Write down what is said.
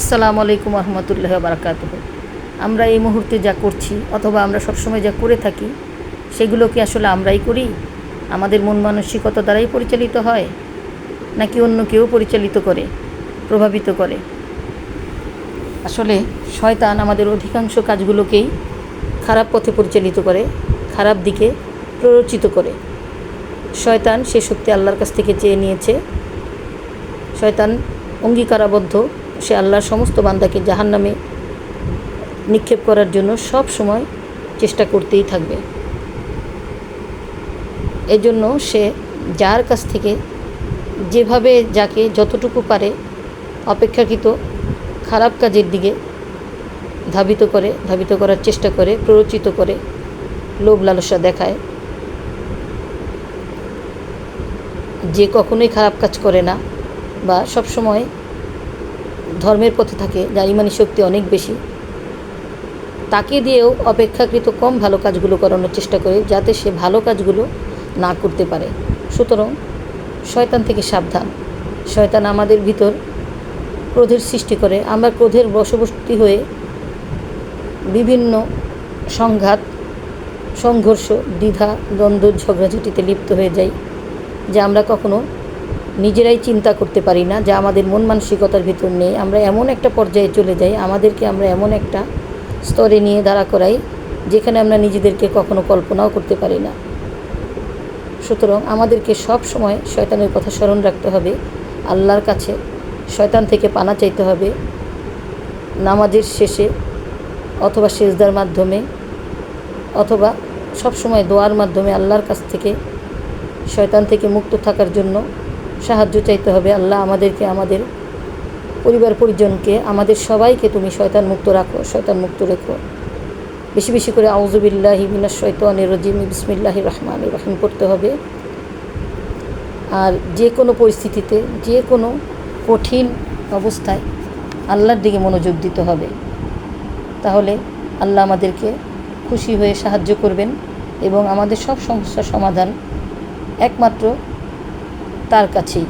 আসসালামু আলাইকুম রহমতুল্লাহ বারাকাত আমরা এই মুহূর্তে যা করছি, অথবা আমরা সবসময় যা করে থাকি, সেগুলো কি আসলে আমরাই করি? আমাদের মন মানসিকতা দ্বারাই পরিচালিত হয়, নাকি অন্য কেউ পরিচালিত করে, প্রভাবিত করে? আসলে শয়তান আমাদের অধিকাংশ কাজগুলোকেই খারাপ পথে পরিচালিত করে, খারাপ দিকে প্ররোচিত করে। শয়তান সে সত্যি আল্লাহর কাছ থেকে চেয়ে নিয়েছে। শয়তান অঙ্গীকারাবদ্ধ সে আল্লাহর সমস্ত বান্দাকে জাহান নামে নিক্ষেপ করার জন্য সব সময় চেষ্টা করতেই থাকবে। এজন্য সে যার কাছ থেকে যেভাবে যাকে যতটুকু পারে অপেক্ষাকৃত খারাপ কাজের দিকে ধাবিত করে, ধাবিত করার চেষ্টা করে, প্ররোচিত করে লোভ লালসা দেখায়। যে কখনোই খারাপ কাজ করে না বা সব সময় ধর্মের পথে থাকে, যার ইমানি শক্তি অনেক বেশি। তাকে দিয়েও অপেক্ষাকৃত কম ভালো কাজগুলো করানোর চেষ্টা করে, যাতে সে ভালো কাজগুলো না করতে পারে। সুতরাং, শয়তান থেকে সাবধান। শয়তান আমাদের ভিতর ক্রোধের সৃষ্টি করে। আমরা ক্রোধের বশবর্তী হয়ে বিভিন্ন সংঘাত, সংঘর্ষ, দ্বিধা, দ্বন্দ্ব, ঝগড়াঝাটিতে লিপ্ত হয়ে যাই, যে আমরা কখনো নিজেরাই চিন্তা করতে পারি না, যা আমাদের মন মানসিকতার ভিতর নেই। আমরা এমন একটা পর্যায়ে চলে যাই, আমাদেরকে আমরা এমন একটা স্তরে নিয়ে দাঁড়া করাই, যেখানে আমরা নিজেদেরকে কখনো কল্পনাও করতে পারি না। সুতরাং আমাদেরকে সব সময় শয়তানের কথা স্মরণ রাখতে হবে, আল্লাহর কাছে শয়তান থেকে পানা চাইতে হবে, নামাজের শেষে অথবা সেজদার মাধ্যমে অথবা সব সময় দোয়ার মাধ্যমে আল্লাহর কাছ থেকে, শয়তান থেকে মুক্ত থাকার জন্য সাহায্য চাইতে হবে। আল্লাহ আমাদেরকে, আমাদের পরিবার পরিজনকে, আমাদের সবাইকে তুমি শয়তান মুক্ত রাখো শয়তান মুক্ত রেখো। বেশি বেশি করে আউজুবিল্লাহি মিনাশ শৈতানির রজিম বিসমিল্লাহি রহমান রহিম পড়তে হবে। আর যে কোনো পরিস্থিতিতে, যে কোনো কঠিন অবস্থায় আল্লাহর দিকে মনোযোগ দিতে হবে। তাহলে আল্লাহ আমাদেরকে খুশি হয়ে সাহায্য করবেন এবং আমাদের সব সমস্যার সমাধান একমাত্র তার কাছেই।